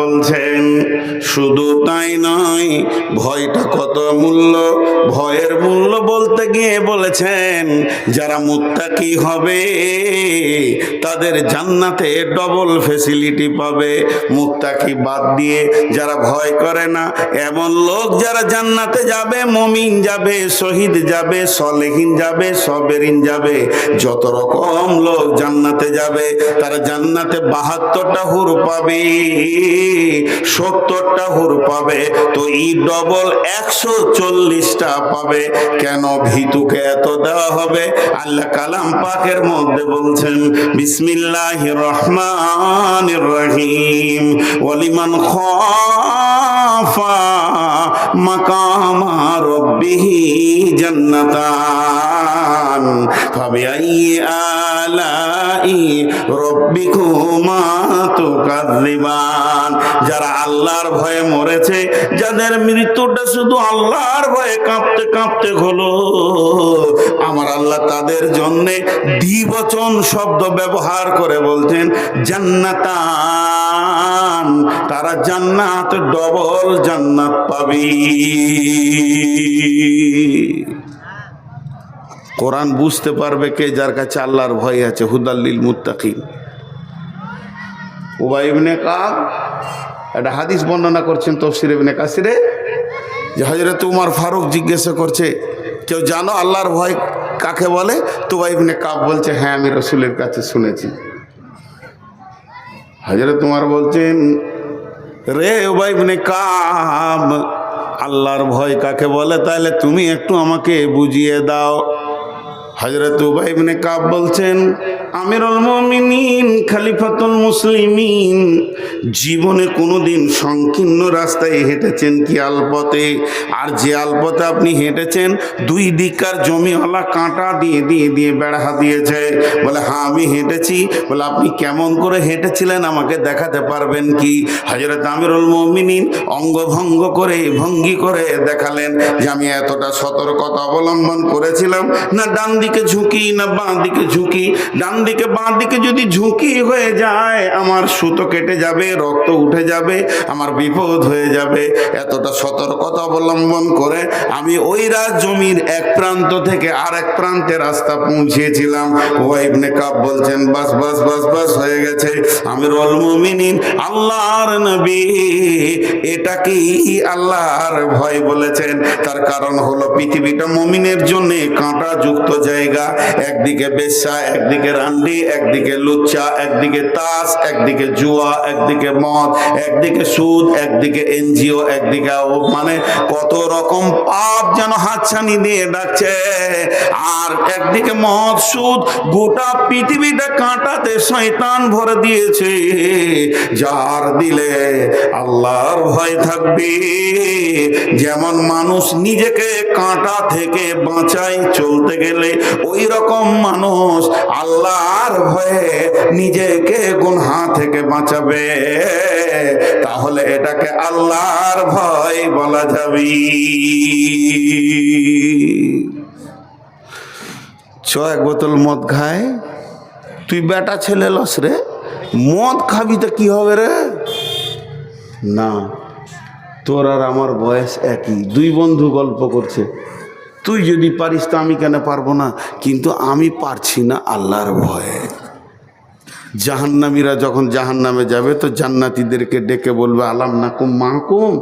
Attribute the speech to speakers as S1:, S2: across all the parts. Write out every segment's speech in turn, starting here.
S1: বলছেন, শুধু তাই নয়, ভয়টা কত মূল্য? ভয়ের মূল্য বলতে গিয়ে বলেছেন, যারা মুত্তাকি হবে, তাদের জান্নাতে ডবল ফেসিলিটি পাবে। মুত্তাকি বাদ দিয়ে যারা ভয় করে না, এমন লোক যারা জান্নাতে যাবে, মমিন যাবে, শহীদ যাবে, সলেহীন যাবে, সবেরিন যাবে। যত রকম লোক জান্নাতে যাবে, তারা জান্নাতে বাহাত্তরটা হুর পাবে, সত্তরটা হুর পাবে, তো ই ডবল একশো চল্লিশটা পাবে। কেন ভিতুকে এত দেওয়া হবে? আল্লাহ কালাম পাকের মধ্যে বলছেন বিসমিল্লাহ রহমান রহিম ওলিমান খাফা মাকামা রব্বিহি জান্নাতান ফাবিআই আলাই রব্বিকুমা তুকাযিবান যারা আল্লাহর ভয়ে মরেছে, যাদের মৃত্যুটা শুধু আল্লাহর ভয়ে কাঁপতে কাঁপতে হলো, আমার আল্লাহ তাদের জন্য দ্বিবচন শব্দ ব্যবহার করে বলছেন, জান্নাতান, তারা জান্নাত, ডবল জান্নাত পাবি। কোরআন বুঝতে পারবে কে যার কাছে আল্লাহর ভয় আছে হুদাল্লিল মুত্তাকিন। উবাই ইবনে কাব একটা হাদিস বর্ণনা করছেন তফসির ইবনে কাসিরে, যে হজরত উমার ফারুক জিজ্ঞাসা করছে, কেউ জানো আল্লাহর ভয় কাকে বলে? তুবাই ইবনে কাব বলছে হ্যাঁ আমি রসুলের কাছে শুনেছি। হজরত উমার বলছেন, রে উবাই ইবনে কাব, আল্লাহর ভয় কাকে বলে? তাহলে তুমি একটু আমাকে বুঝিয়ে দাও। হজরত উবাই ইবনে কাব বলছেন আমিরুল মুমিনিন, খালিফাতুল মুসলিমিন। জীবনে কোনোদিন সংকীর্ণ রাস্তায় হেঁটেছেন কি আলপথে আর যে আলপথে আপনি হেঁটেছেন, দুই দিককার জমিওয়ালা কাঁটা দিয়ে দিয়ে দিয়ে বেড়া দিয়েছে। বলে হ্যাঁ আমি হেঁটেছি। বলে, আপনি কেমন করে হেঁটেছিলেন আমাকে দেখাতে পারবেন কি? হজরত আমিরুল মুমিনিন অঙ্গভঙ্গ করে, ভঙ্গি করে দেখালেন যে, আমি এতটা সতর্কতা অবলম্বন করেছিলাম। না ডান দিকে ঝুঁকি, না বাঁ দিকে ঝুঁকি। ডান দিকে বাঁ দিকে যদি ঝুঁকি হয়ে যায়, আমার সুতো কেটে যাবে, রক্ত উঠে যাবে, আমার বিপদ হয়ে যাবে। এতটা সতর্কতা অবলম্বন করে আমি ওই রাজ জমির এক প্রান্ত থেকে আর এক প্রান্তে রাস্তা পৌঁছিয়েছিলাম। ওয়াইবনে কাপ বলছেন, বাস বাস বাস বাস, হয়ে গেছে। আমির অল মুমিনিন, আল্লাহর নবী। এটা কি আল্লাহর ভয় বলেছেন? তার কারণ হলো পৃথিবীটা মুমিনের জন্য কাঁটা যুক্ত জায়গা। একদিকে বেশ্যা, একদিকে রান্ডি একদিকে লুচ্চা, একদিকে তাস, একদিকে জুয়া, একদিকে মদ, একদিকে সুদ, একদিকে এনজিও, একদিকে মানে কত রকম পাপ যেন হাতছানি দিয়ে ডাকছে। আর একদিকে মদ, সুদ, গোটা পৃথিবীটা কাঁটাতে শয়তান ভরে দিয়েছে। যার দিলে আল্লাহর ভয় থাকবে। যেমন মানুষ নিজেকে কাঁটা থেকে বাঁচায় চলতে গেলে, ওই রকম মানুষ আল্লাহর ভয়ে নিজেকে গুনহা থেকে বাঁচাবে, তাহলে এটাকে আল্লাহর ভয় বলা যাবে। চ, এক বোতল মদ খায়। তুই বেটা ছেলে লস রে, মদ খাবি তো কি হবে রে? না, তোর আর আমার বয়স একই, দুই বন্ধু গল্প করছে। তুই যদি পারিস তো আমি কেন পারব না? কিন্তু আমি পারছি না আল্লাহর ভয়ে। জাহান্নামীরা যখন জাহান্নামে যাবে তো জান্নাতীদেরকে ডেকে বলবে, আলাম নাকুম মাহকুম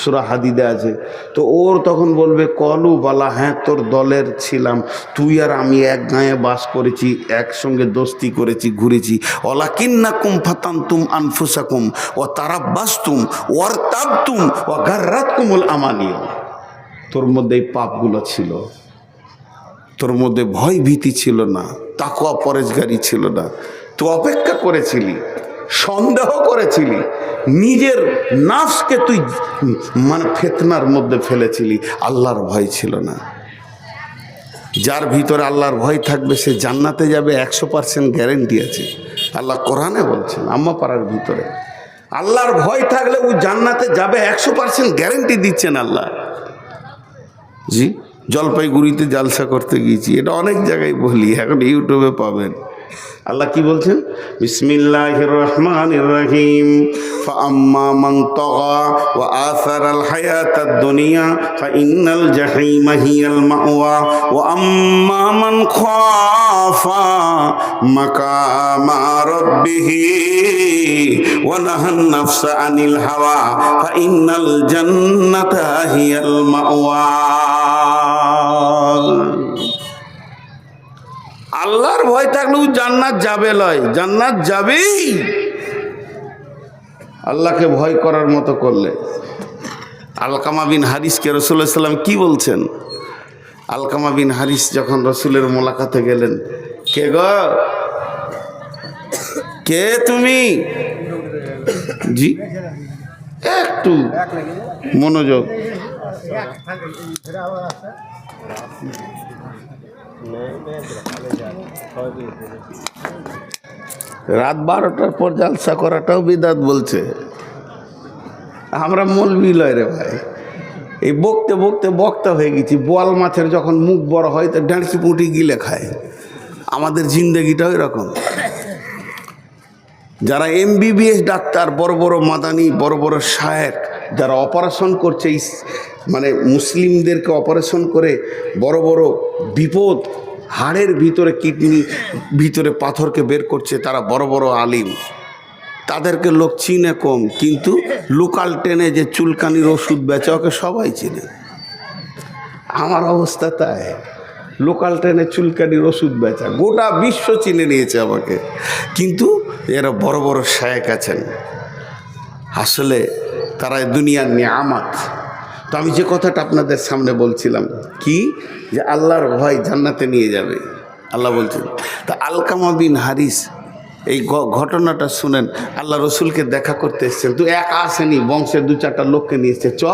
S1: সুরা হাদিদে আছে। তো ওর তখন বলবে, কলু বালা হ্যাঁ তোর দলের ছিলাম। তুই আর আমি এক গায়ে বাস করেছি, একসঙ্গে দোস্তি করেছি, ঘুরেছি। অলাকিন্নাকুম ফাতান্তুম আনফুসাকুম ও তারা বাস্তুম ওর তাবতুম ও গার্রাত কুমুল আমানিও তোর মধ্যে এই পাপগুলো ছিল। তোর মধ্যে ভয় ভীতি ছিল না, তাকুয়া পরেশগারি ছিল না। তো অপেক্ষা করেছিলি, সন্দেহ করেছিলি, নিজের নাফসকে তুই মানে ফেতনার মধ্যে ফেলেছিলি, আল্লাহর ভয় ছিল না। যার ভিতরে আল্লাহর ভয় থাকবে, সে জান্নাতে যাবে, একশো পার্সেন্ট গ্যারেন্টি আছে। আল্লাহ কোরআনে বলছেন, আম্মা পাড়ার ভিতরে, আল্লাহর ভয় থাকলে ও জান্নাতে যাবে, একশো পার্সেন্ট গ্যারেন্টি দিচ্ছেন আল্লাহ। জি জলপাইগুড়িতে জালসা করতে গিয়েছি এটা অনেক জায়গায় বলি এখন ইউটিউবে পাবেন আল্লাহ কি বলছেন বিসমিল্লাহির রহমানির রহিম فأما من طغى وآثر الحياة الدنيا فإن الجحيم هي المأوى وأما من خاف مقام ربه ونهى النفس عن الهوى فإن الجنة هي المأوى আল্লাহর ভয় থাকলেও জান্নাত যাবে লয়। জান্নাত যাবেই আল্লাহকে ভয় করার মতো করলে। আলকামা বিন হারিসকে সাল্লাম কি বলছেন? আলকামা বিন হারিস যখন রসুলের মোলাকাতে গেলেন, কে গো? কে তুমি? জি। একটু মনোযোগ। রাত বারোটার পর জালসা করাটাও বিদাত বলছে। আমরা মলবি লয় রে ভাই। এই বকতে বকতে বক্তা হয়ে গেছি। বোয়াল মাছের যখন মুখ বড় হয়, তো ডাঁড়কি পুঁটি গিলে খায়। আমাদের জিন্দগিটাও এরকম। যারা এমবিবিএস ডাক্তার, বড় বড় মাদানি, বড় বড় শায়েক যারা অপারেশন করছে মানে মুসলিমদেরকে অপারেশন করে, বড় বড় বিপদ, হাড়ের ভিতরে কিডনি, ভিতরে পাথরকে বের করছে, তারা বড় বড় আলিম। তাদেরকে লোক চিনে কম, কিন্তু লোকাল ট্রেনে যে চুলকানির ওষুধ বেচে, ওকে সবাই চিনে। আমার অবস্থা তাই। লোকাল ট্রেনে চুলকানির ওষুধ বেচা। গোটা বিশ্ব চিনে নিয়েছে আমাকে। কিন্তু এরা বড় বড় শায়েক আছেন। আসলে তারা দুনিয়ার নিয়ামাত। তো আমি যে কথাটা আপনাদের সামনে বলছিলাম, কি? যে আল্লাহর ভয় জান্নাতে নিয়ে যাবে। আল্লাহ বলছেন, তা আলকামা বিন হারিস, এই ঘটনাটা শুনেন, আল্লাহ রসুলকে দেখা করতে এসছেন। তো একা আসেনি, বংশের দু চারটা লোককে নিয়ে চ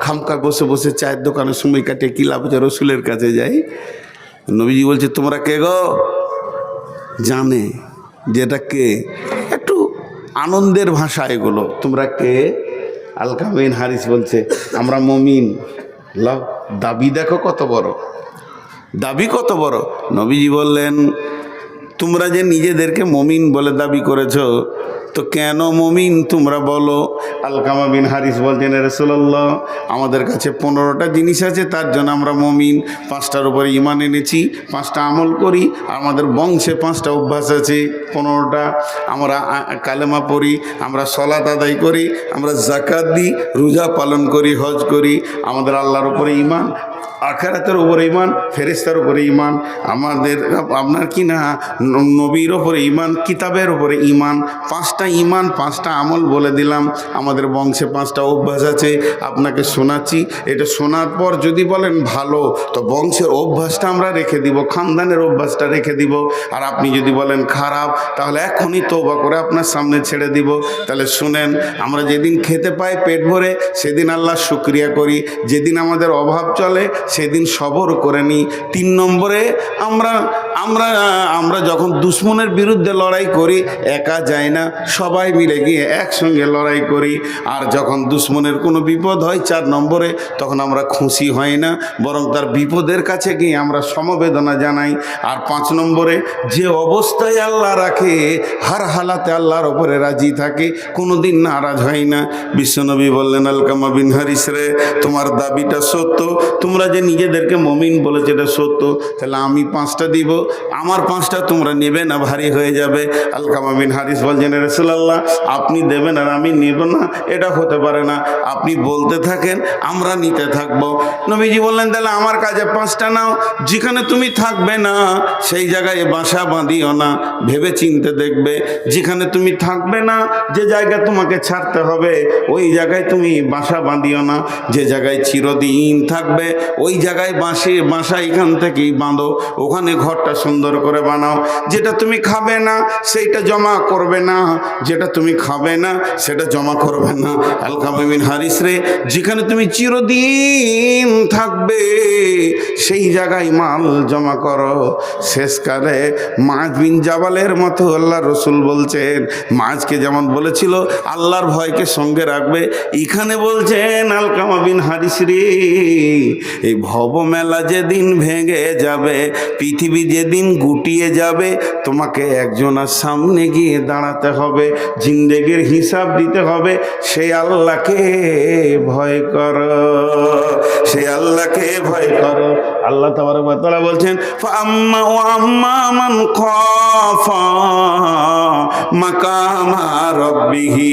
S1: খামকা বসে বসে চায়ের দোকানে সময় কাটিয়ে কী লাভ রসুলের কাছে যাই? নবীজি বলছে, তোমরা কে গো? জানে যে এটা কে? একটু আনন্দের ভাষা এগুলো। তোমরা কে? আলকামিন হারিস বলছে, আমরা মমিন। লাভ দাবি দেখো কত বড়। দাবি কত বড়? নবীজি বললেন তোমরা যে নিজেদেরকে মমিন বলে দাবি করেছ, তো কেন মমিন তোমরা বলো? আলকামা বিন হারিস বলছেন রসুল্লাহ আমাদের কাছে পনেরোটা জিনিস আছে, তার জন্য আমরা মমিন। পাঁচটার উপরে ইমান এনেছি, পাঁচটা আমল করি আমাদের বংশে পাঁচটা অভ্যাস আছে, পনেরোটা। আমরা কালেমা পড়ি, আমরা সলাত আদায় করি, আমরা জাকাত দিই, রোজা পালন করি, হজ করি, আমাদের আল্লাহর উপরে ইমান আখারাতের উপরে ইমান ফেরিস্তার উপরে ইমান আমাদের আপনার কি না নবীর ওপরে ইমান কিতাবের উপরে ইমান পাঁচটা ইমান পাঁচটা আমল বলে দিলাম। আমাদের বংশে পাঁচটা অভ্যাস আছে, আপনাকে শোনাচ্ছি। এটা শোনার পর যদি বলেন ভালো, তো বংশের অভ্যাসটা আমরা রেখে দিব, খানদানের অভ্যাসটা রেখে দিব। আর আপনি যদি বলেন খারাপ, তাহলে এখনই তৌবা করে আপনার সামনে ছেড়ে দিব। তাহলে শুনেন, আমরা যেদিন খেতে পাই পেট ভরে, সেদিন আল্লাহ শুক্রিয়া করি। যেদিন আমাদের অভাব চলে সেদিন সবর করে নিই তিন নম্বরে আমরা আমরা আমরা যখন দুশ্মনের বিরুদ্ধে লড়াই করি, একা যায় না, সবাই মিলে গিয়ে একসঙ্গে লড়াই করি। আর যখন দুশ্মনের কোনো বিপদ হয় চার নম্বরে, তখন আমরা খুশি হই না, বরং তার বিপদের কাছে গিয়ে আমরা সমবেদনা জানাই। আর পাঁচ নম্বরে, যে অবস্থায় আল্লাহ রাখে, হার হালাতে আল্লাহর ওপরে রাজি থাকে কোনো দিন নারাজ হয় না। বিশ্বনবী বললেন, আলকামা বিন হারিস রে, তোমার দাবিটা সত্য। তোমরা যে নিজেদেরকে মমিন বলেছে, এটা সত্য। তাহলে আমি পাঁচটা দিব। আমার পাঁচটা তোমরা নেবে না, ভারী হয়ে যাবে। আলকামা বিন হারিস বলছেন রসুল্লাহ আপনি দেবেন আর আমি নেব না, এটা হতে পারে না। আপনি বলতে থাকেন, আমরা নিতে থাকব। নবীজি বললেন, তাহলে আমার কাছে পাঁচটা নাও, যেখানে তুমি থাকবে না, সেই জায়গায় বাসা বাঁধিও না ভেবে চিনতে দেখবে। যেখানে তুমি থাকবে না, যে জায়গা তোমাকে ছাড়তে হবে, ওই জায়গায় তুমি বাসা বাঁধিও না। যে জায়গায় চিরদিন থাকবে, ওই জায়গায় বাঁশে, বাসা এখান থেকেই বাঁধো। ওখানে ঘরটা সুন্দর করে বানাও। যেটা তুমি খাবে না, সেইটা জমা করবে না। যেটা তুমি খাবে না, সেটা জমা করবে না। আলকামিন হারিস রে, যেখানে তুমি চিরদিন থাকবে, সেই জায়গায় মাল জমা করো। শেষকালে মাছ বিন জাবালের মতো আল্লাহ রসুল বলছেন, মাছকে যেমন বলেছিল, আল্লাহর ভয়কে সঙ্গে রাখবে। এখানে বলছেন আলকামা বিন হারিস রে, এই ভব মেলা যেদিন ভেঙে যাবে, পৃথিবী যে যেদিন গুটিয়ে যাবে, তোমাকে একজনের সামনে গিয়ে দাঁড়াতে হবে, জিন্দেগির হিসাব দিতে হবে, সে আল্লাহকে ভয় কর সেই আল্লাহকে ভয় করো। আল্লাহ তালা বলছেন আম্মা ও আম্মা মান খফ মাকামা রব্বিহি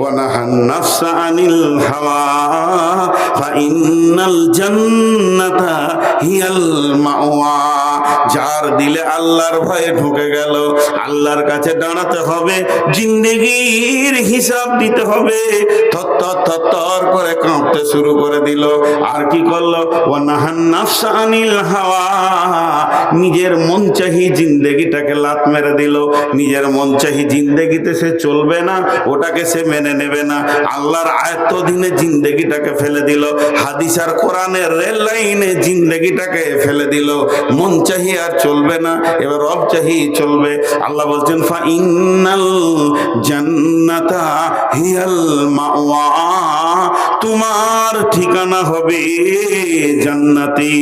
S1: ওয়া নাহান নাফসা আনিল হাওয়া ফাইনাল জান্নাতা হিয়াল মাওয়া। যার দিলে আল্লাহর ভয়ে ঢুকে গেল। আল্লাহর কাছে দাঁড়াতে হবে, জিন্দেগির হিসাব দিতে হবে। থর করে কাঁপতে শুরু করে দিল। আর কি করল? ও হাওয়া। নিজের মন চাহি লাত মেরে দিল। নিজের মন চাহি সে চলবে না, ওটাকে সে মেনে নেবে না। আল্লাহর আয়ত্ত দিনে জিন্দেগিটাকে ফেলে দিল। হাদিস আর কোরআনের রেল লাইনে জিন্দেগিটাকে ফেলে দিল। মন চাহি আর চলবে না, এবার রব চাহি চলবে। আল্লাহ বলছেন জান্নাতা হিয়াল তোমার ঠিকানা হবে জান্নাতি।